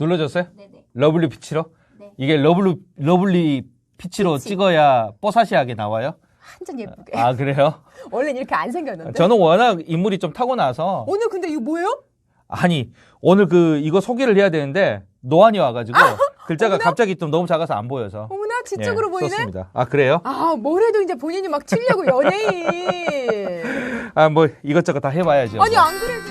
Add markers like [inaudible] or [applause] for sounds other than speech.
눌러줬어요? 네네. 러블리 피치로? 네. 이게 러블리, 러블리 피치로 피치. 찍어야 뽀사시하게 나와요? 한참 예쁘게. 아, 그래요? [laughs] 원래 이렇게 안 생겼는데. 저는 워낙 인물이 좀 타고나서 오늘 근데 이거 뭐예요? 아니 오늘 그 이거 소개를 해야 되는데 노안이 와가지고 아, 글자가 어머나. 갑자기 좀 너무 작아서 안 보여서 어머나 지적으로 예, 보이네. 썼습니다. 아 그래요? 아, 뭐래도 이제 본인이 막 치려고 연예인. [laughs] 아 뭐 이것저것 다 해봐야죠. 아니 안 그래도